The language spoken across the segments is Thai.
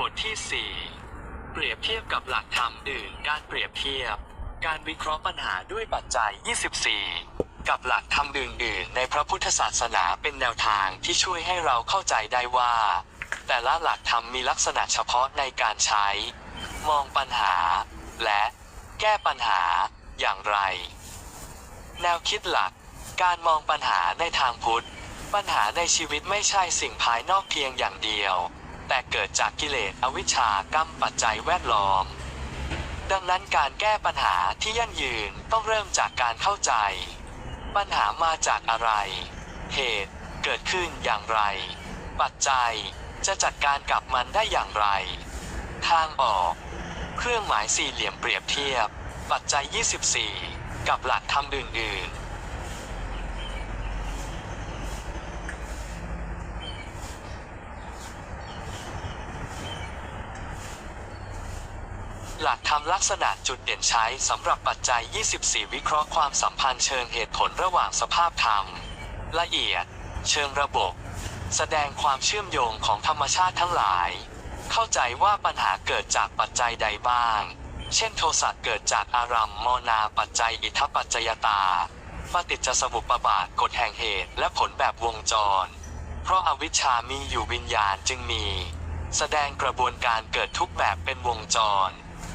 บทที่ 4 เปรียบเทียบกับหลักธรรมอื่น การเปรียบเทียบ การวิเคราะห์ปัญหาด้วยปัจจัย 24 กับหลักธรรมอื่นๆในพระพุทธศาสนาเป็นแนวทางที่ช่วยให้เราเข้าใจได้ว่า แต่ละหลักธรรมมีลักษณะเฉพาะในการใช้ มองปัญหา และแก้ปัญหาอย่างไร แนวคิดหลัก การมองปัญหาในทางพุทธ ปัญหาในชีวิตไม่ใช่สิ่งภายนอกเพียงอย่างเดียว แต่เกิดจากกิเลสอวิชชากรรมปัจจัยแวดล้อม ดังนั้นการแก้ปัญหาที่ยั่งยืนต้องเริ่มจากการเข้าใจ ปัญหามาจากอะไร เหตุเกิดขึ้นอย่างไร ปัจจัยจะจัดการกับมันได้อย่างไร ทางออก เครื่องหมายสี่เหลี่ยมเปรียบเทียบ ปัจจัย 24 กับหลักธรรมอื่นๆ หลักธรรมลักษณะจุดเด่นใช้สำหรับปัจจัย 24 วิเคราะห์ความสัมพันธ์เชิงเหตุผลระหว่างสภาพธรรม ละเอียด เชิงระบบ แสดงความเชื่อมโยงของธรรมชาติทั้งหลาย เข้าใจว่าปัญหาเกิดจากปัจจัยใดบ้าง เช่นโทสะเกิดจากอารัมมนาปัจจัยอิทธปัจจยตาปฏิจจสมุปบาทกฎแห่งเหตุและผลแบบวงจร เพราะอาวิชชามีอยู่วิญญาณจึงมี แสดงกระบวนการเกิดทุกแบบเป็นวงจร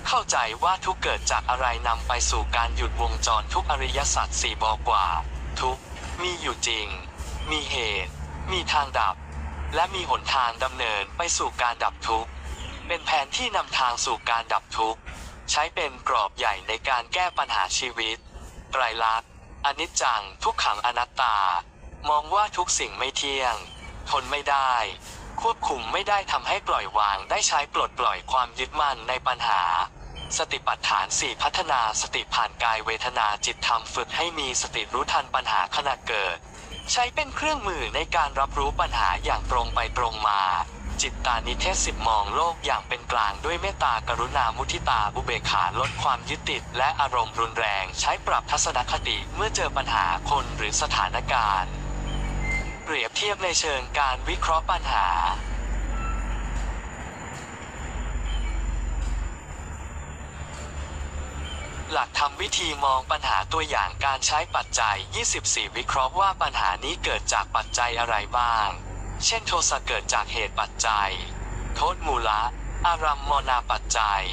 เข้าใจว่าทุกเกิดจากอะไรนำไปสู่การหยุดวงจรทุกอริยสัจสี่บอกว่า ทุกมีอยู่จริง มีเหตุ มีทางดับ และมีหนทางดำเนินไปสู่การดับทุกข์ เป็นแผนที่นำทางสู่การดับทุกข์ ใช้เป็นกรอบใหญ่ในการแก้ปัญหาชีวิตไตรลักษณ์อนิจจังทุกขังอนัตตา มองว่าทุกสิ่งไม่เที่ยง ทนไม่ได้ ควบคุมไม่ได้ทำให้ปล่อยวางได้ใช้ปลดปล่อยความยึดมั่นในปัญหา สติปัฏฐานสี่พัฒนาสติผ่านกายเวทนาจิตธรรมฝึกให้มีสติรู้ทันปัญหาขณะเกิด ใช้เป็นเครื่องมือในการรับรู้ปัญหาอย่างตรงไปตรงมา จิตตานิเทศสิบมองโลกอย่างเป็นกลางด้วยเมตตากรุณามุทิตาอุเบขาลดความยึดติด และอารมณ์รุนแรง ใช้ปรับทัศนคติเมื่อเจอปัญหาคนหรือสถานการณ์ เปรียบเทียบในเชิงการวิเคราะห์ปัญหา หลักทำวิธีมองปัญหาตัวอย่างการใช้ปัจจัย 24 วิเคราะห์ว่าปัญหานี้เกิดจากปัจจัยอะไรบ้าง เช่น โทสะเกิดจากเหตุปัจจัย โทษมูละ อารัมมนาปัจจัย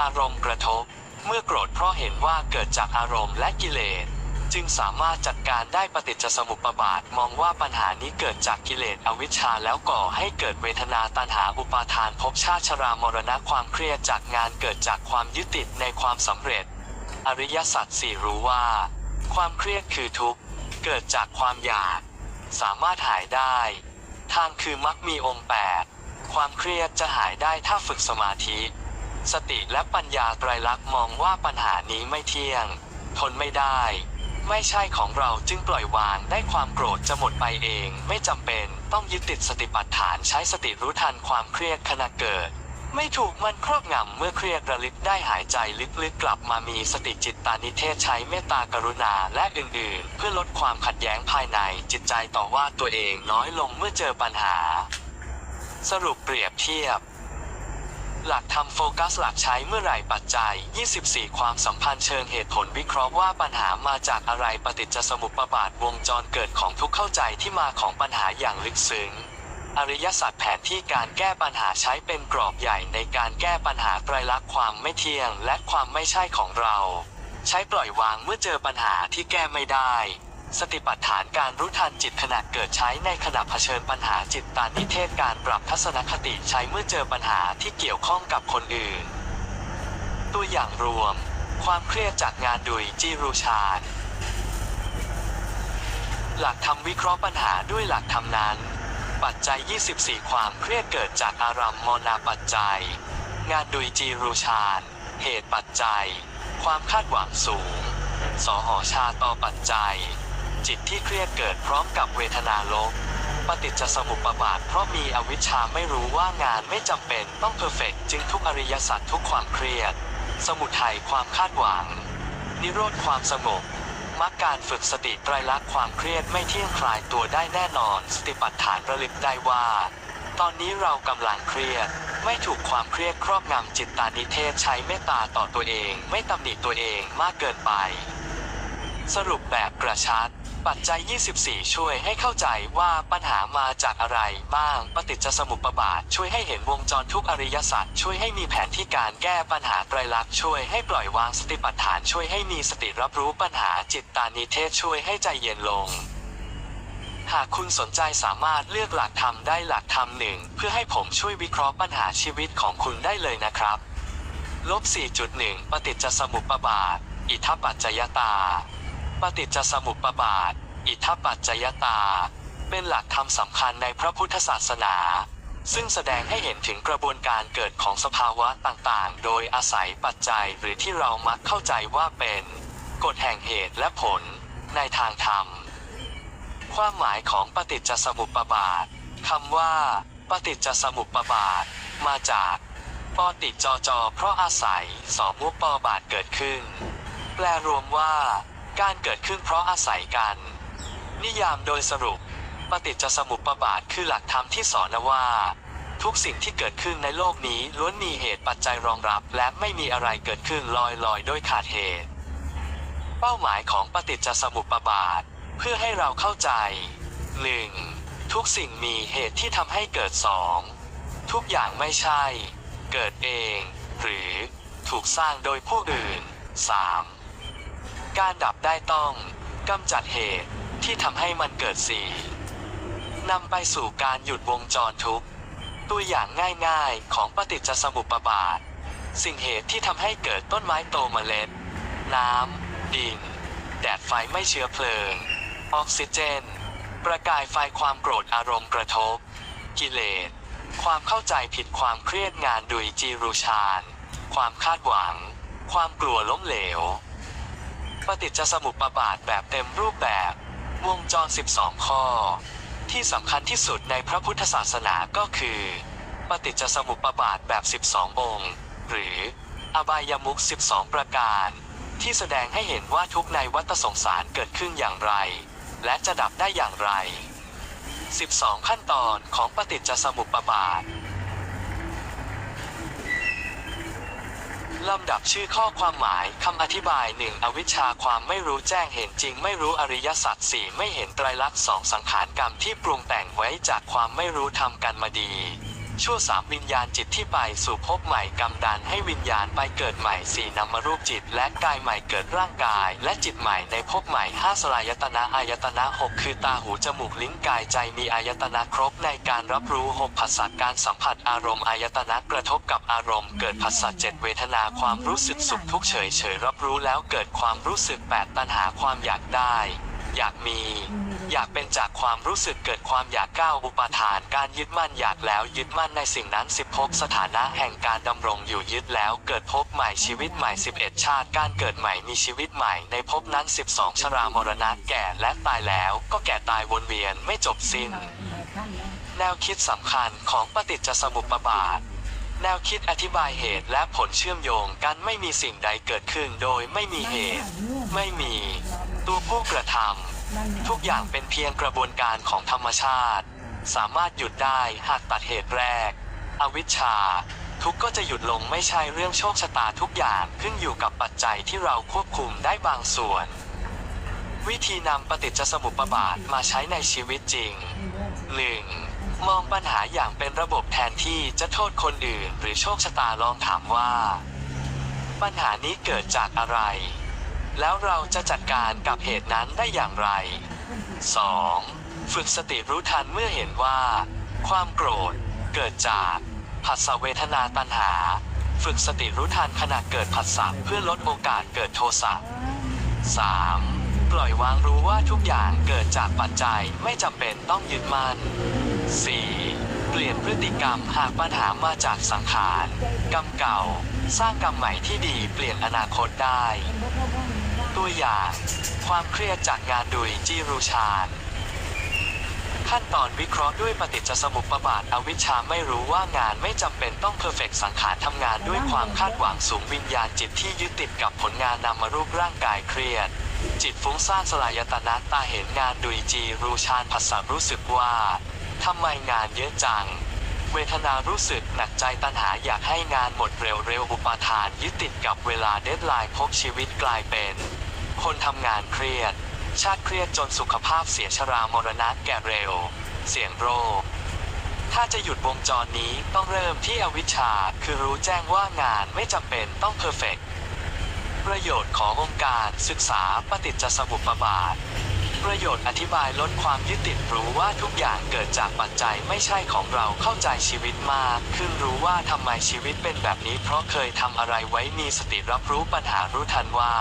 อารมณ์กระทบ เมื่อโกรธเพราะเห็นว่าเกิดจากอารมณ์และกิเลส จึงสามารถจัดการได้ปฏิจจสมุปบาทมองว่าปัญหานี้เกิดจากกิเลสอวิชชาแล้วก่อให้เกิดเวทนาตัณหาอุปาทานภพชาติชรามรณะความเครียดจากงานเกิดจากความยึดติดในความสำเร็จ อริยสัจสี่รู้ว่า ความเครียดคือทุกข์ เกิดจากความอยาก สามารถหายได้ ทางคือมักมีองค์แปดความเครียดจะหายได้ถ้าฝึกสมาธิ สติและปัญญาไตรลักษณ์มองว่าปัญหานี้ไม่เที่ยง ทนไม่ได้ ไม่ใช่ของเราจึงปล่อยวางได้ความโกรธจะหมดไปเอง ไม่จำเป็นต้องยึดติดสติปัฏฐานใช้สติรู้ทันความเครียดขณะเกิด ไม่ถูกมันครอบงำเมื่อเครียดระลึกได้หายใจลึกๆกลับมามีสติจิตตานิเทศใช้เมตตากรุณาและอื่นๆ เพื่อลดความขัดแย้งภายในจิตใจต่อว่าตัวเองน้อยลงเมื่อเจอปัญหา สรุปเปรียบเทียบ หลักทำโฟกัสหลักใช้เมื่อไหร่ปัจจัย 24 ความสัมพันธ์เชิงเหตุผลวิเคราะห์ว่าปัญหามาจากอะไรปฏิจจสมุปบาทวงจรเกิดของทุกเข้าใจที่มาของปัญหาอย่างลึกซึ้ง อริยสัจแผนที่การแก้ปัญหาใช้เป็นกรอบใหญ่ในการแก้ปัญหาไตรลักษณ์ความไม่เที่ยงและความไม่ใช่ของเรา ใช้ปล่อยวางเมื่อเจอปัญหาที่แก้ไม่ได้ สติปัฏฐานการรู้ทันจิตขณะเกิดใช้ในขณะเผชิญปัญหาจิตตานิเทศการปรับทัศนคติใช้เมื่อเจอปัญหาที่เกี่ยวข้องกับคนอื่น ตัวอย่างรวม ความเครียดจากงานดุยจีรูชาญหลักทำวิเคราะห์ปัญหาด้วยหลักทำนั้น ปัจจัย 24 ความเครียดเกิดจากอารัมมนาปัจจัย งานดุยจีรูชาญ เหตุปัจจัย ความคาดหวังสูง สหชาต่อปัจจัย จิตที่เครียดเกิดพร้อมกับเวทนาลบปฏิจจสมุปบาทเพราะมีอวิชชาไม่รู้ว่างานไม่จำเป็นต้องเพอร์เฟกต์จึงทุกอริยสัจทุกความเครียด สมุทัยความคาดหวัง นิโรธความสงบ มักการฝึกสติไตรลักษณ์ความเครียดไม่เที่ยงคลายตัวได้แน่นอน สติปัฏฐานระลึกได้ว่า ตอนนี้เรากำลังเครียด ไม่ถูกความเครียดครอบงำจิตตานิเทศใช้เมตตาต่อตัวเอง ไม่ตำหนิตัวเองมากเกินไป สรุปแบบกระชัด ปัจจัย 24 ช่วยให้เข้าใจว่าปัญหามาจากอะไรบ้าง ปฏิจจสมุปบาท ช่วยให้เห็นวงจรทุกอริยสัจ ช่วยให้มีแผนที่การแก้ปัญหาไตรลักษณ์ ช่วยให้ปล่อยวางสติปัฏฐาน ช่วยให้มีสติรับรู้ปัญหาจิตตานิเทศ ช่วยให้ใจเย็นลงหากคุณสนใจสามารถเลือกหลักธรรมได้หลักธรรมหนึ่งเพื่อให้ผมช่วยวิเคราะห์ปัญหาชีวิตของคุณได้เลยนะครับ ลบ 4.1 ปฏิจจสมุปบาท อิทัปปัจจยตา ปฏิจจสมุปบาท อิทัปปัจจยตา เป็นหลักธรรมสำคัญในพระพุทธศาสนา ซึ่งแสดงให้เห็นถึงกระบวนการเกิดของสภาวะต่างๆ โดยอาศัยปัจจัยหรือที่เรามักเข้าใจว่าเป็นกฎแห่งเหตุและผล ในทางธรรม ความหมายของปฏิจจสมุปบาทคำว่า ปฏิจจสมุปบาท มาจากปอติจจ เพราะอาศัยสอมุปปบาทเกิดขึ้น แปลรวมว่า การเกิดขึ้นเพราะอาศัยกัน นิยามโดยสรุป ปฏิจจสมุปบาทคือหลักธรรมที่สอนว่า ทุกสิ่งที่เกิดขึ้นในโลกนี้ล้วนมีเหตุปัจจัยรองรับ และไม่มีอะไรเกิดขึ้นลอยลอยๆโดยขาดเหตุ เป้าหมายของปฏิจจสมุปบาท เพื่อให้เราเข้าใจ 1. ทุกสิ่งมีเหตุที่ทำให้เกิดสองทุกอย่างไม่ใช่ เกิดเอง หรือ ถูกสร้างโดยผู้อื่น 3. การดับได้ต้องกำจัดเหตุที่ทำให้มันเกิดสีนำไปสู่การหยุดวงจรทุกข์ตัวอย่างง่ายๆ ของปฏิจจสมุปบาท สิ่งเหตุที่ทำให้เกิดต้นไม้โตเมล็ด น้ำ ดิน แดดไฟไม่เชื้อเพลิง ออกซิเจน ประกายไฟความโกรธอารมณ์กระทบ กิเลส ความเข้าใจผิดความเครียดงานดุยจีรูชาน ความคาดหวัง ความกลัวล้มเหลว ปฏิจจสมุปบาทแบบเต็มรูปแบบ วงจร 12 ข้อ ที่สำคัญที่สุดในพระพุทธศาสนาก็คือ ปฏิจจสมุปบาทแบบ 12 องค์ หรืออบายมุข12 ประการ ที่แสดงให้เห็นว่าทุกในวัฏสงสารเกิดขึ้นอย่างไร และจะดับได้อย่างไร 12 ขั้นตอนของปฏิจจสมุปบาท ลำดับชื่อข้อความหมายคำอธิบาย 1. อวิชชาความไม่รู้แจ้งเห็นจริง ไม่รู้อริยสัจสี่ไม่เห็นไตรลักษณ์สองสังขารกรรมที่ปรุงแต่งไว้จากความไม่รู้ทำกันมาดี ชั่วสามวิญญาณจิตที่ไปสู่ภพใหม่กรรมดันให้วิญญาณไปเกิดใหม่สี่นามรูปจิต และกายใหม่เกิดร่างกาย และจิตใหม่ในภพใหม่ห้าสลายตนะอายตนะหกคือตาหูจมูกลิ้นกายใจมีอายตนะครบในการรับรู้หกผัสสะการสัมผัสอารมณ์อายตนะกระทบกับอารมณ์เกิดผัสสะเจ็ดเวทนาความรู้สึกสุขทุกเฉยเฉยรับรู้แล้วเกิดความรู้สึกแปดตัณหาความอยากได้ อยากมี อยากเป็นจากความรู้สึกเกิดความอยากก้าวอุปาทาน การยึดมั่นอยากแล้วยึดมั่นในสิ่งนั้นสิบภพสถานะแห่งการดำรงอยู่ยึดแล้วเกิดภพใหม่ชีวิตใหม่ 11 ชาติ การเกิดใหม่มีชีวิตใหม่ในภพนั้น 12 ชรามรณะแก่และตายแล้ว ก็แก่ตายวนเวียนไม่จบสิ้น แนวคิดสำคัญของปฏิจจสมุปบาทแนวคิดอธิบายเหตุและผลเชื่อมโยงกันไม่มีสิ่งใดเกิดขึ้นโดยไม่มีเหตุ ไม่มี ตัวผู้กระทำ ทุกอย่างเป็นเพียงกระบวนการของธรรมชาติ สามารถหยุดได้หากตัดเหตุแรก อวิชชา ทุกก็จะหยุดลงไม่ใช่เรื่องโชคชะตาทุกอย่างขึ้นอยู่กับปัจจัยที่เราควบคุมได้บางส่วน วิธีนำปฏิจจสมุปบาทมาใช้ในชีวิตจริง 1. มองปัญหาอย่างเป็นระบบแทนที่จะโทษคนอื่น หรือโชคชะตาลองถามว่า ปัญหานี้เกิดจากอะไร แล้วเราจะจัดการกับเหตุนั้นได้อย่างไร 2. ฝึกสติรู้ทันเมื่อเห็นว่า ความโกรธเกิดจากผัสสะเวทนาตัณหา ฝึกสติรู้ทันขณะเกิดผัสสะเพื่อลดโอกาสเกิดโทสะ 3. ปล่อยวางรู้ว่าทุกอย่างเกิดจากปัจจัยไม่จำเป็นต้องยึดมั่น 4. เปลี่ยนพฤติกรรมหากปัญหามาจากสังขาร กรรมเก่า สร้างกรรมใหม่ที่ดีเปลี่ยนอนาคตได้ ตัวอย่าง ความเครียดจากงานดุยจีรูชานขั้นตอนวิเคราะห์ด้วยปฏิจจสมุปบาทอวิชชาไม่รู้ว่างานไม่จำเป็นต้องเพอร์เฟกสังขารทำงานด้วยความคาดหวังสูงวิญญาณจิตที่ยึดติดกับผลงานนามารูปร่างกายเครียด จิตฟุ้งซ่านสลายตนะตาเห็นงานดุยจีรูชานผัสสะรู้สึกว่าทำไมงานเยอะจังเวทนารู้สึกหนักใจตัณหาอยากให้งานหมดเร็วๆอุปาทานยึดติดกับเวลาเดดไลน์พบชีวิตกลายเป็น คนทำงานเครียด ชาติเครียดจนสุขภาพเสียชรามรณะแก่เร็ว เสี่ยงโรค ถ้าจะหยุดวงจรนี้ต้องเริ่มที่อวิชชา คือรู้แจ้งว่างานไม่จำเป็นต้องเพอร์เฟกประโยชน์ขององค์การศึกษาปฏิจจสมุปบาท ประโยชน์อธิบายลดความยึดติดรู้ว่าทุกอย่างเกิดจากปัจจัยไม่ใช่ของเราเข้าใจชีวิตมากขึ้นรู้ว่าทำไมชีวิตเป็นแบบนี้เพราะเคยทำอะไรไว้มีสติรับรู้ปัญหารู้ทันว่า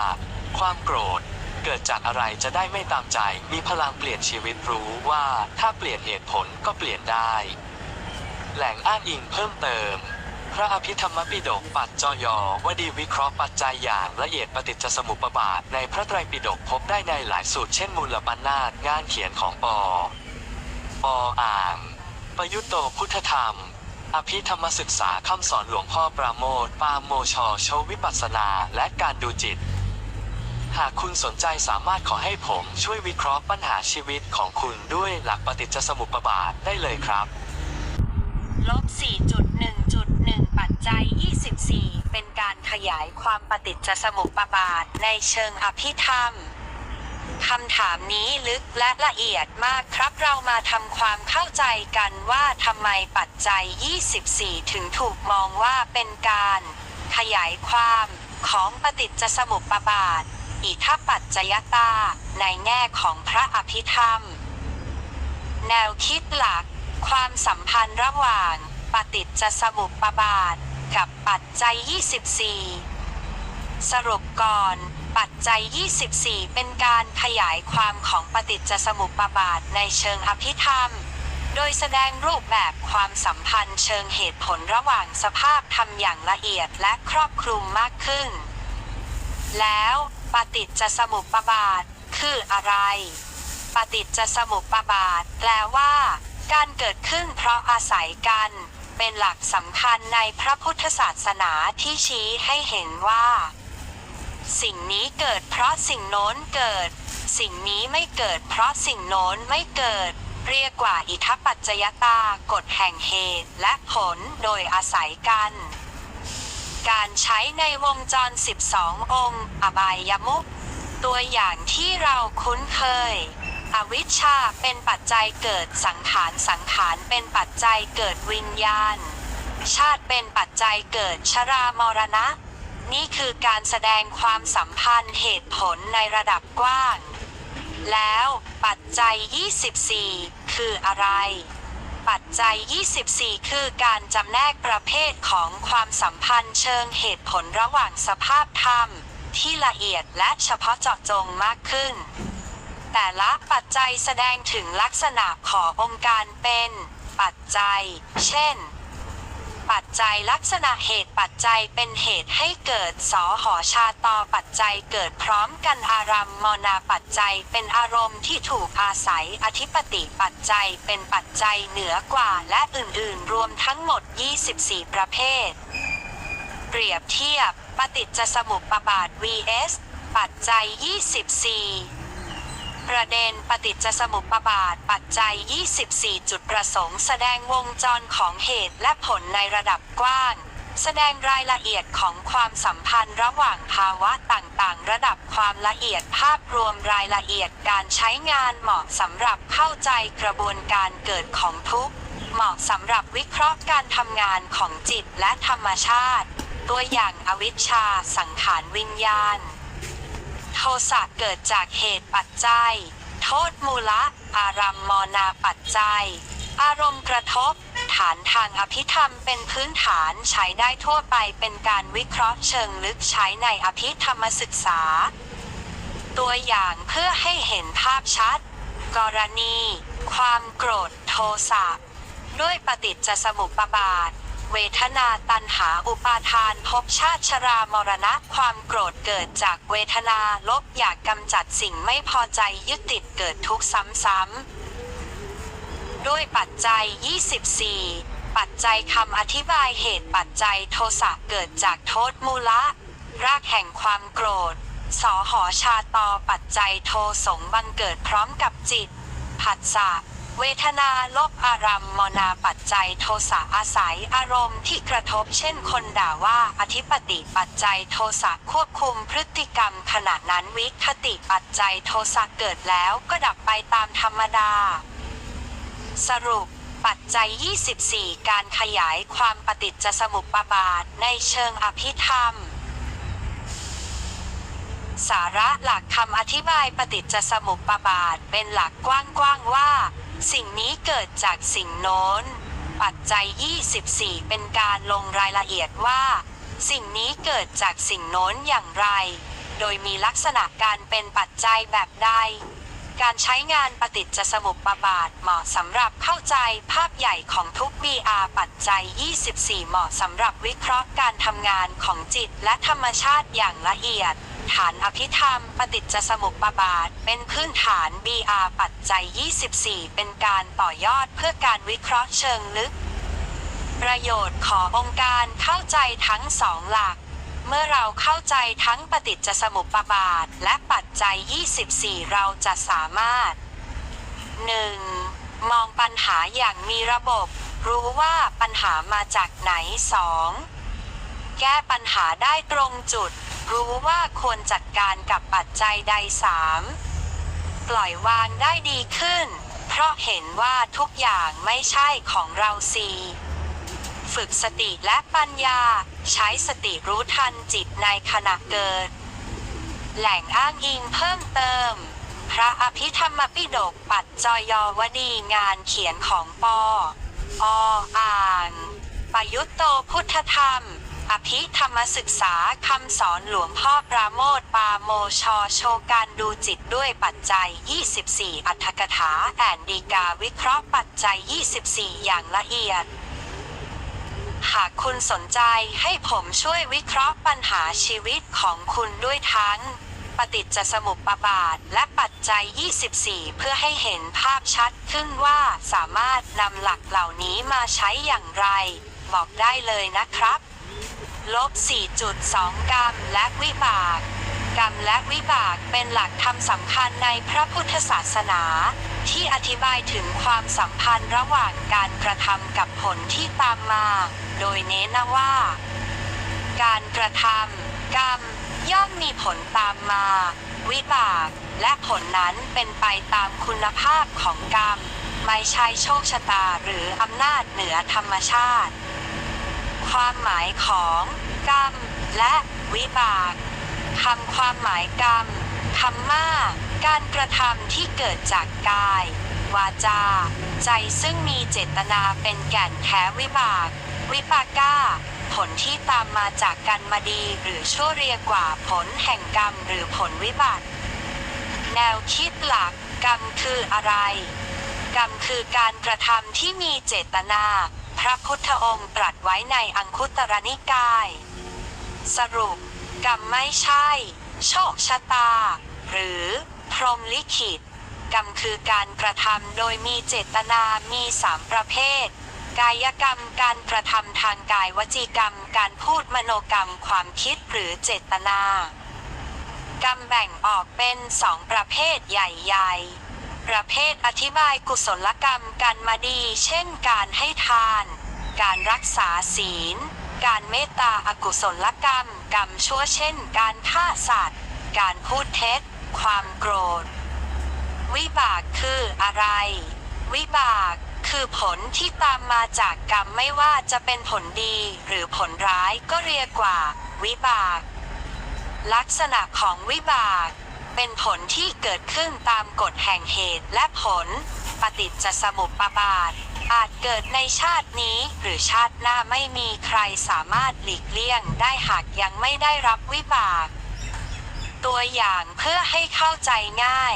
ความโกรธ เกิดจากอะไรจะได้ไม่ตามใจ มีพลังเปลี่ยนชีวิตรู้ว่าถ้าเปลี่ยนเหตุผลก็เปลี่ยนได้ แหล่งอ้างอิงเพิ่มเติม พระอภิธรรมปิฎกปัจจย วดีวิเคราะห์ปัจจัยอย่างละเอียดปฏิจจสมุปบาท ในพระไตรปิฎกพบได้ในหลายสูตรเช่นมูลปัญนาตงานเขียนของปอปออ่าง ประยุตโตพุทธธรรมอภิธรรมศึกษาคำสอนหลวงพ่อปราโมทปาโมชอโชวิปัสสนา และการดูจิต หากคุณสนใจสามารถขอให้ผมช่วยวิเคราะห์ปัญหาชีวิตของคุณด้วยหลักปฏิจจสมุปบาทได้เลยครับ ลบ 4.1.1 ปัจจัย 24 เป็นการขยายความปฏิจจสมุปบาทในเชิงอภิธรรมคำถามนี้ลึกและละเอียดมากครับเรามาทำความเข้าใจกันว่าทำไมปัจจัย 24 ถึงถูกมองว่าเป็นการ ขยายความของปฏิจจสมุปบาท อิทัปปัจจยตา ในแง่ของพระอภิธรรม แนวคิดหลัก ความสัมพันธ์ระหว่าง ปฏิจจสมุปบาท กับปัจจัย 24 สรุปก่อน ปัจจัย 24 เป็นการขยายความของปฏิจจสมุปบาทในเชิงอภิธรรม โดยแสดงรูปแบบความสัมพันธ์เชิงเหตุผลระหว่างสภาพธรรมอย่างละเอียดและครอบคลุมมากขึ้น แล้ว ปฏิจจสมุปบาท คืออะไร ปฏิจจสมุปบาท แปลว่า การเกิดขึ้นเพราะอาศัยกัน เป็นหลักสำคัญในพระพุทธศาสนาที่ชี้ให้เห็นว่า สิ่งนี้เกิดเพราะสิ่งโน้นเกิด สิ่งนี้ไม่เกิดเพราะสิ่งโน้นไม่เกิด เรียกว่าอิทัปปัจจยตากฎแห่งเหตุและผลโดยอาศัยกัน การใช้ในวงจร 12 องค์ อบายมุขตัวอย่างที่เราคุ้นเคย อวิชชาเป็นปัจจัยเกิดสังขารสังขารเป็นปัจจัยเกิดวิญญาณ ชาติเป็นปัจจัยเกิดชรามรณะ นี่คือการแสดงความสัมพันธ์เหตุผลในระดับกว้าง แล้วปัจจัย 24 คืออะไร ปัจจัย 24 คือการจำแนกประเภทของความสัมพันธ์เชิงเหตุผลระหว่างสภาพธรรม ที่ละเอียดและเฉพาะเจาะจงมากขึ้น แต่ละปัจจัยแสดงถึงลักษณะขององค์การเป็น ปัจจัย เช่น ปัจจัยลักษณะเหตุปัจจัยเป็นเหตุให้เกิดสอหอชาตอปัจจัยเกิดพร้อมกันอารัมมนาปัจจัยเป็นอารมณ์ที่ถูกอาศัยอธิปติปัจจัยเป็นปัจจัยเหนือกว่าและอื่นๆ รวมทั้งหมด 24 ประเภท เปรียบเทียบ ปฏิจจสมุปบาท vs ปัจจัย 24 ประเด็นปฏิจจสมุปบาทปัจจัย 24 จุดประสงค์แสดงวงจรของเหตุและผลในระดับกว้าง แสดงรายละเอียดของความสัมพันธ์ระหว่างภาวะต่างๆ ระดับความละเอียดภาพรวมรายละเอียดการใช้งานเหมาะสำหรับเข้าใจกระบวนการเกิดของทุกข์ เหมาะสำหรับวิเคราะห์การทำงานของจิตและธรรมชาติ ตัวอย่างอวิชชาสังขารวิญญาณ โทสะเกิดจากเหตุปัจจัย โทษมูละอารัมมนาปัจจัย อารมณ์กระทบ ฐานทางอภิธรรมเป็นพื้นฐานใช้ได้ทั่วไปเป็นการวิเคราะห์เชิงลึกใช้ในอภิธรรมศึกษา ตัวอย่างเพื่อให้เห็นภาพชัด กรณี ความโกรธโทสะด้วยปฏิจจสมุปบาท เวทนาตันหาอุปาทานภพชาติชรามรณะความโกรธเกิดจากเวทนาลบอยากกำจัดสิ่งไม่พอใจยึดติดเกิดทุกซ้ำๆด้วยปัจจัย 24 ปัจจัยคำอธิบายเหตุปัจจัยโทสะเกิดจากโทษมูละ รากแห่งความโกรธ สอหอชาตอปัจจัยโทสงบังเกิดพร้อมกับจิต ผัสสะ เวทนาลบอารัมมนาปัจจัยโทสะอาศัยอารมณ์ที่กระทบเช่นคนด่าว่าอธิปติปัจจัยโทสะควบคุมพฤติกรรมขณะนั้นวิคติปัจจัยโทสะเกิดแล้วก็ดับไปตามธรรมดา สรุปปัจจัย 24 การขยายความปฏิจจสมุปบาทในเชิงอภิธรรมสาระหลักคำอธิบายปฏิจจสมุปบาทเป็นหลักกว้างๆว่า สิ่งนี้เกิดจากสิ่งโน้น ปัจจัย 24 เป็นการลงรายละเอียดว่า สิ่งนี้เกิดจากสิ่งโน้นอย่างไร โดยมีลักษณะการเป็นปัจจัยแบบใด การใช้งานปฏิจจสมุปบาทเหมาะสำหรับเข้าใจภาพใหญ่ของทุก BR ปัจจัย 24 เหมาะสำหรับวิเคราะห์การทำงานของจิตและธรรมชาติอย่างละเอียด ฐานอภิธรรม ปฏิจจสมุปบาท เป็นพื้นฐาน BR ปัจจัย 24 เป็นการต่อยอดเพื่อการวิเคราะห์เชิงลึก ประโยชน์ขององค์การเข้าใจทั้งสองหลัก เมื่อเราเข้าใจทั้งปฏิจจสมุปบาทและปัจจัย 24 เราจะสามารถ 1. มองปัญหาอย่างมีระบบ รู้ว่าปัญหามาจากไหน 2. แก้ปัญหาได้ตรงจุด รู้ว่าควรจัดการกับปัจจัยใด 3. ปล่อยวางได้ดีขึ้น เพราะเห็นว่าทุกอย่างไม่ใช่ของเราสี่ ฝึกสติและปัญญา ใช้สติรู้ทันจิตในขณะเกิด แหล่งอ้างอิงเพิ่มเติม พระอภิธรรมปิฎกปัจจอยวดีงานเขียนของปอออ่างประยุตโตพุทธธรรม อภิธรรมศึกษาคำสอนหลวงพ่อปราโมทปาโมชอโชการดูจิตด้วยปัจจัย 24 อัตถกถาแอนดีกาวิเคราะห์ปัจจัย 24 อย่างละเอียด หากคุณสนใจให้ผมช่วยวิเคราะห์ปัญหาชีวิตของคุณด้วยทั้ง ปฏิจจสมุปบาทและปัจจัย 24 เพื่อให้เห็นภาพชัดขึ้นว่าสามารถนำหลักเหล่านี้มาใช้อย่างไร บอกได้เลยนะครับลบ4.2 กรัมและวิบาก กรรมและวิบากเป็นหลักธรรมสำคัญในพระพุทธศาสนา ที่อธิบายถึงความสัมพันธ์ระหว่างการกระทำกับผลที่ตามมา โดยเน้นว่า การกระทำกรรมย่อมมีผลตามมา วิบาก และผลนั้นเป็นไปตามคุณภาพของกรรม ไม่ใช่โชคชะตาหรืออำนาจเหนือธรรมชาติ ความหมายของกรรมและวิบาก คำความหมายกรรมคำมาการกระทำที่เกิดจากกาย วาจา ใจซึ่งมีเจตนาเป็นแก่นแท้วิบาก วิปากาผลที่ตามมาจากการมาดีหรือชั่วเรียกว่าผลแห่งกรรมหรือผลวิบัติ แนวคิดหลักกรรมคืออะไร กรรมคือการกระทำที่มีเจตนา พระพุทธองค์ตรัสไว้ในอังคุตรนิกาย สรุป กรรมไม่ใช่ โชคชะตา หรือพรหมลิขิต กรรมคือการกระทำโดยมีเจตนามีสามประเภท กายกรรมการกระทำทางกายวจีกรรม การพูดมโนกรรมความคิดหรือเจตนา กรรมแบ่งออกเป็นสองประเภทใหญ่ๆ ประเภทอธิบายกุศลกรรมการมาดี เช่นการให้ทาน การรักษาศีล การเมตตาอกุศลกรรม กรรมชั่วเช่น การฆ่าสัตว์ การพูดเท็จ ความโกรธ วิบากคืออะไร วิบากคือผลที่ตามมาจากกรรมไม่ว่าจะเป็นผลดีหรือผลร้ายก็เรียกว่า วิบาก ลักษณะของวิบาก เป็นผลที่เกิดขึ้นตามกฎแห่งเหตุและผล ปฏิจจสมุปบาท อาจเกิดในชาตินี้หรือชาติหน้าไม่มีใครสามารถหลีกเลี่ยงได้หากยังไม่ได้รับวิบาก ตัวอย่างเพื่อให้เข้าใจง่าย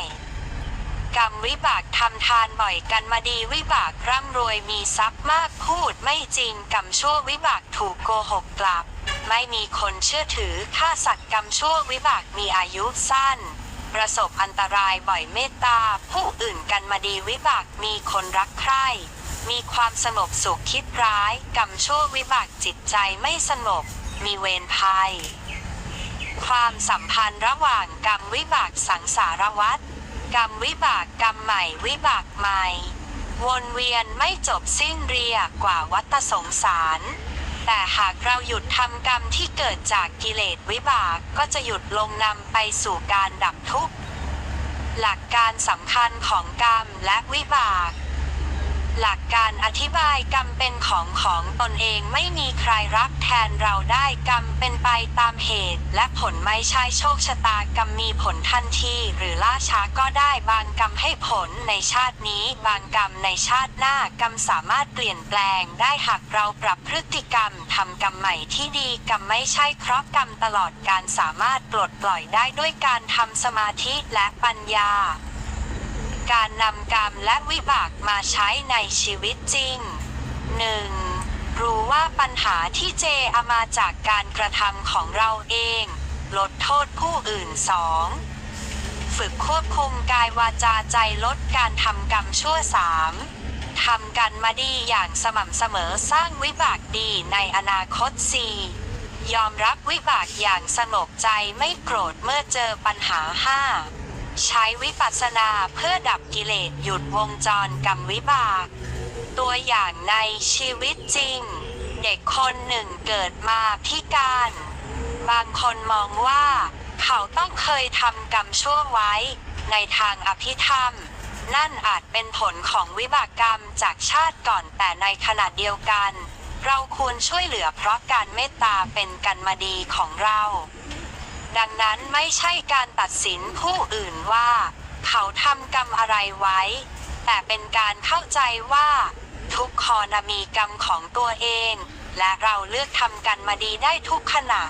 กรรมวิบากทำทานบ่อยกันมาดีวิบากร่ำรวยมีทรัพย์มากพูดไม่จริงกรรมชั่ววิบากถูกโกหกกลับ ไม่มีคนเชื่อถือฆ่าสัตว์กรรมชั่ววิบากมีอายุสั้น ประสบอันตรายบ่อยเมตตาผู้อื่นกันมาดีวิบากมีคนรักใคร่ มีความสงบสุขคิดร้ายกรรมชั่ววิบากจิตใจไม่สงบ มีเวรภัย ความสัมพันธ์ระหว่างกรรมวิบากสังสารวัฏกรรมวิบากกรรมใหม่วิบากใหม่ วนเวียนไม่จบสิ้นเรียกว่าวัฏสงสาร แต่หากเราหยุดทำกรรมที่เกิดจากกิเลสวิบากก็จะหยุดลงนำไปสู่การดับทุกข์หลักการสำคัญของกรรมและวิบาก หลักการอธิบายกรรมเป็นของของตนเองไม่มีใครรับแทนเราได้กรรมเป็นไปตามเหตุ และผลไม่ใช่โชคชะตากรรมมีผลทันทีหรือล่าช้าก็ได้บางกรรมให้ผลในชาตินี้บางกรรมในชาติหน้ากรรมสามารถเปลี่ยนแปลงได้หากเราปรับพฤติกรรมทำกรรมใหม่ที่ดีกรรมไม่ใช่คราะห์กรรมตลอดการสามารถปลดปล่อยได้ด้วยการทำสมาธิและปัญญา การนำกรรมและวิบากมาใช้ในชีวิตจริง 1. รู้ว่าปัญหาที่เจอามาจากการกระทำของเราเอง ลดโทษผู้อื่น 2. ฝึกควบคุมกายวาจาใจลดการทำกรรมชั่ว 3. ทำกันมาดีอย่างสม่ำเสมอสร้างวิบากดีในอนาคต 4. ยอมรับวิบากอย่างสงบใจไม่โกรธเมื่อเจอปัญหา 5. ใช้วิปัสสนาเพื่อดับกิเลสหยุดวงจรกรรมวิบาก ตัวอย่างในชีวิตจริง เด็กคนหนึ่งเกิดมาพิการ บางคนมองว่า เขาต้องเคยทำกรรมชั่วไว้ ในทางอภิธรรม นั่นอาจเป็นผลของวิบากกรรมจากชาติก่อนแต่ในขณะเดียวกัน เราควรช่วยเหลือเพราะการเมตตาเป็นกันมาดีของเรา ดังนั้นไม่ใช่การตัดสินผู้อื่นว่า เขาทำกรรมอะไรไว้ แต่เป็นการเข้าใจว่า ทุกคนมีกรรมของตัวเอง และเราเลือกทำกันมาดีได้ทุกขณะ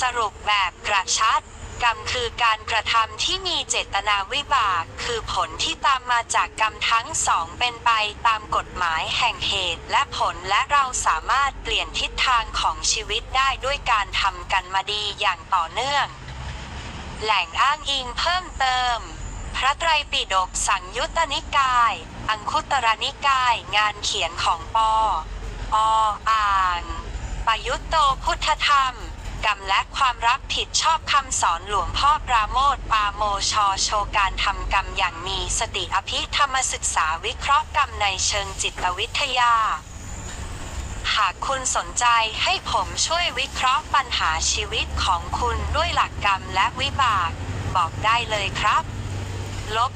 สรุปแบบกระชัด กรรมคือการกระทำที่มีเจตนาวิบาก คือผลที่ตามมาจากกรรมทั้งสองเป็นไปตามกฎหมายแห่งเหตุและผลและเราสามารถเปลี่ยนทิศทางของชีวิตได้ด้วยการทำกันมาดีอย่างต่อเนื่อง แหล่งอ้างอิงเพิ่มเติม พระไตรปิฎกสังยุตตนิกาย อังคุตรนิกายงานเขียนของปอออ่างปยุตโตพุทธธรรม กรรมและความรับผิดชอบคำสอนหลวงพ่อปราโมทปาโมชอโชการทำกรรมอย่างมีสติอภิธรรมศึกษาวิเคราะห์กรรมในเชิงจิตวิทยา หากคุณสนใจให้ผมช่วยวิเคราะห์ปัญหาชีวิตของคุณด้วยหลักกรรมและวิบาก บอกได้เลยครับลบ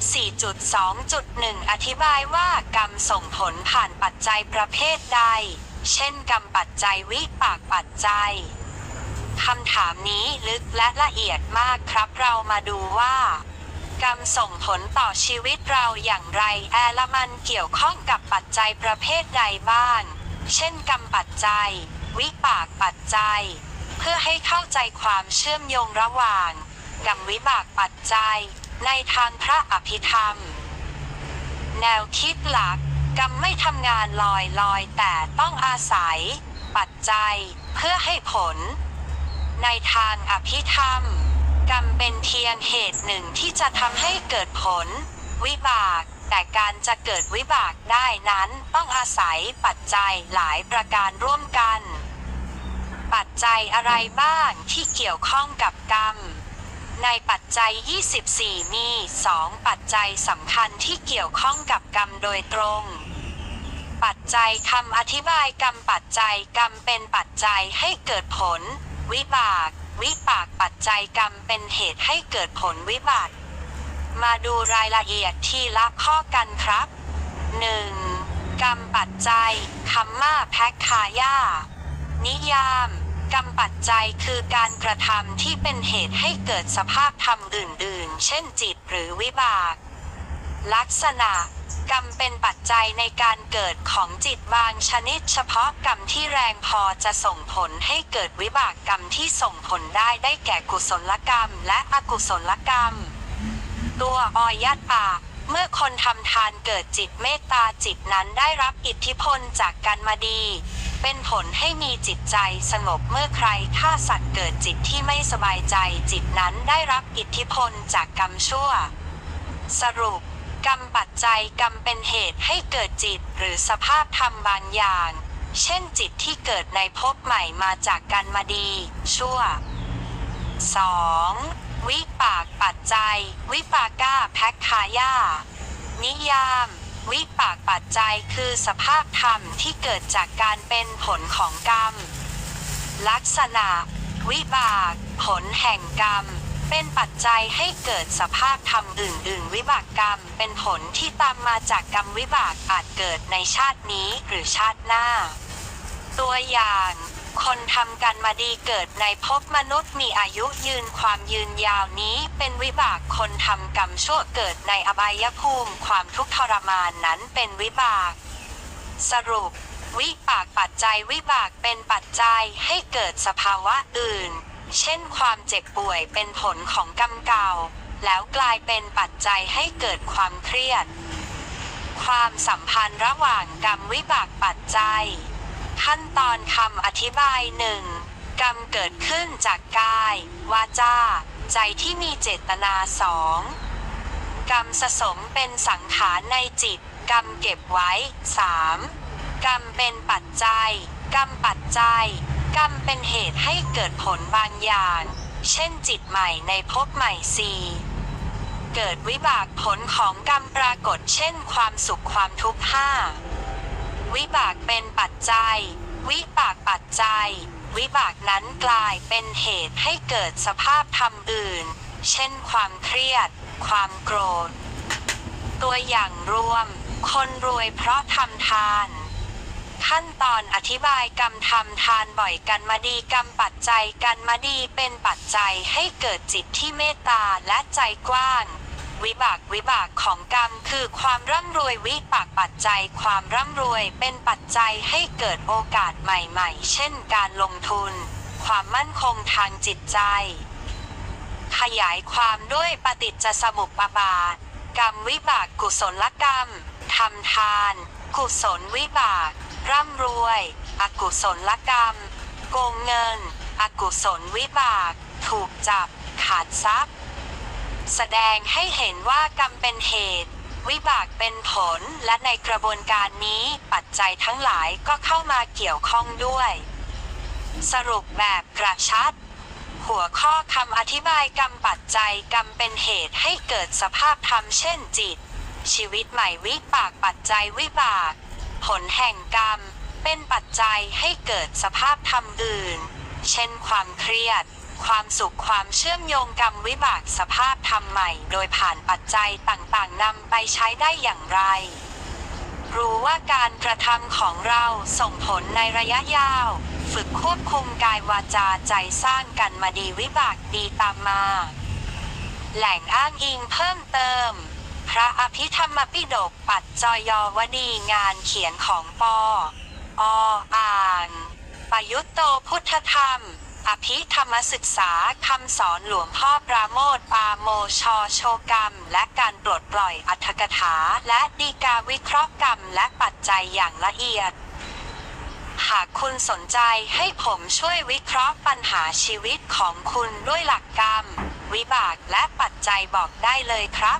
4.2.1 อธิบายว่ากรรมส่งผลผ่านปัจจัยประเภทใด เช่นกรรมปัจจัยวิปากปัจจัย คำถามนี้ลึกและละเอียดมากครับเรามาดูว่า กรรมส่งผลต่อชีวิตเราอย่างไรแอลมันเกี่ยวข้องกับปัจจัยประเภทใดบ้างเช่นกรรมปัจจัย วิปากปัจจัย เพื่อให้เข้าใจความเชื่อมโยงระหว่างกรรมวิบากปัจจัย ในทางพระอภิธรรม แนวคิดหลักกรรมไม่ทำงานลอยลอยแต่ต้องอาศัย ปัจจัย เพื่อให้ผล ในทางอภิธรรม กรรมเป็นเพียงเหตุหนึ่งที่จะทำให้เกิดผล วิบาก แต่การจะเกิดวิบากได้นั้นต้องอาศัยปัจจัยหลายประการร่วมกัน ปัจจัยอะไรบ้างที่เกี่ยวข้องกับกรรม ในปัจจัย 24 มี 2 ปัจจัยสำคัญที่เกี่ยวข้องกับกรรมโดยตรงปัจจัยคำอธิบายกรรมปัจจัยกรรมเป็นปัจจัยให้เกิดผล วิบาก วิปากปัจจัยกรรมเป็นเหตุให้เกิดผลวิบัติมาดูรายละเอียดทีละข้อกันครับ 1. กรรมปัจจัยคัมมาแพคคายานิยาม กรรมปัจจัยคือการกระทำที่เป็นเหตุให้เกิดสภาพธรรมอื่น ๆ เช่นจิตหรือวิบาก ลักษณะ กรรมเป็นปัจจัยในการเกิดของจิตบางชนิดเฉพาะกรรมที่แรงพอจะส่งผลให้เกิดวิบากกรรมที่ส่งผลได้ได้แก่กุศลกรรมและอกุศลกรรม ตัวออยัดปาเมื่อคนทำทานเกิดจิตเมตตาจิตนั้นได้รับอิทธิพลจากการมาดี เป็นผลให้มีจิตใจสงบเมื่อใครฆ่าสัตว์เกิดจิตที่ไม่สบายใจจิตนั้นได้รับอิทธิพลจากกรรมชั่ว สรุป กรรมปัจจัยกรรมเป็นเหตุให้เกิดจิตหรือสภาพธรรมบางอย่าง เช่นจิตที่เกิดในภพใหม่มาจากการมาดี ชั่ว 2. วิปากปัจจัย วิปาก้าแพคคายานิยาม วิปากปัจจัยคือสภาพธรรมที่เกิดจากการเป็นผลของกรรม ลักษณะ วิบาก ผลแห่งกรรม เป็นปัจจัยให้เกิดสภาพธรรมอื่น ๆ วิบากกรรม เป็นผลที่ตามมาจากกรรมวิบากอาจเกิดในชาตินี้หรือชาติหน้า ตัวอย่างคนทำกันมาดีเกิดในภพมนุษย์มีอายุยืนความยืนยาวนี้เป็นวิบากคนทำกรรมชั่วเกิดในอบายภูมิความทุกข์ทรมานนั้นเป็นวิบาก สรุป วิปากปัจจัยวิบากเป็นปัจจัยให้เกิดสภาวะอื่น เช่นความเจ็บป่วยเป็นผลของกรรมเก่า แล้วกลายเป็นปัจจัยให้เกิดความเครียด ความสัมพันธ์ระหว่างกรรมวิบากปัจจัย ขั้นตอนคำอธิบายหนึ่งกรรมเกิดขึ้นจากกาย วาจา ใจที่มีเจตนาสองกรรมสะสมเป็นสังขารในจิต กรรมเก็บไว้ 3. กรรมเป็นปัจจัย กรรมปัจจัย กรรมเป็นเหตุให้เกิดผลบางอย่าง เช่นจิตใหม่ในภพใหม่สีเกิดวิบากผลของกรรมปรากฏเช่นความสุขความทุกข์ห้าวิบากเป็นปัจจัย วิปากปัจจัย วิบากนั้นกลายเป็นเหตุให้เกิดสภาพธรรมอื่น เช่นความเครียด ความโกรธ ตัวอย่างรวม คนรวยเพราะทำทาน ขั้นตอนอธิบายกรรมทำทานบ่อยกันมาดีกรรมปัจจัยกันมาดีเป็นปัจจัยให้เกิดจิตที่เมตตาและใจกว้างวิบากวิบากของกรรมคือความร่ำรวยวิปากปัจจัยความร่ำรวยเป็นปัจจัยให้เกิดโอกาสใหม่ๆ เช่นการลงทุน ความมั่นคงทางจิตใจ ขยายความด้วยปฏิจจสมุปบาท กรรมวิบากกุศลกรรมทำทาน กุศลวิบาก ร่ำรวย อกุศลกรรม โกงเงิน อกุศลวิบาก ถูกจับ ขาดทรัพย์ แสดงให้เห็นว่ากรรมเป็นเหตุ วิบากเป็นผลและในกระบวนการนี้ปัจจัยทั้งหลายก็เข้ามาเกี่ยวข้องด้วย สรุปแบบกระชัด หัวข้อคำอธิบายกรรมปัจจัยกรรมเป็นเหตุให้เกิดสภาพธรรมเช่นจิต ชีวิตใหม่วิปากปัจจัยวิบาก ผลแห่งกรรม เป็นปัจจัยให้เกิดสภาพธรรมอื่น เช่นความเครียด ความสุขความเชื่อมโยงกรรมวิบากสภาพธรรมใหม่ โดยผ่านปัจจัยต่างๆนำไปใช้ได้อย่างไร รู้ว่าการกระทำของเราส่งผลในระยะยาว ฝึกควบคุมกายวาจาใจสร้างกันมาดีวิบากดีตามมา แหล่งอ้างอิงเพิ่มเติม พระอภิธรรมปิฎกปัจจอยวดีงานเขียนของปอออ่างประยุตโตพุทธธรรม อภิธรรมศึกษาคำสอนหลวงพ่อปราโมทปาโมชอโชกรรม และการปลดปล่อยอัธกถา และดีกาวิเคราะห์กรรม และปัจจัยอย่างละเอียด หากคุณสนใจให้ผมช่วยวิเคราะห์ปัญหาชีวิตของคุณด้วยหลักกรรม วิบากและปัจจัยบอกได้เลยครับ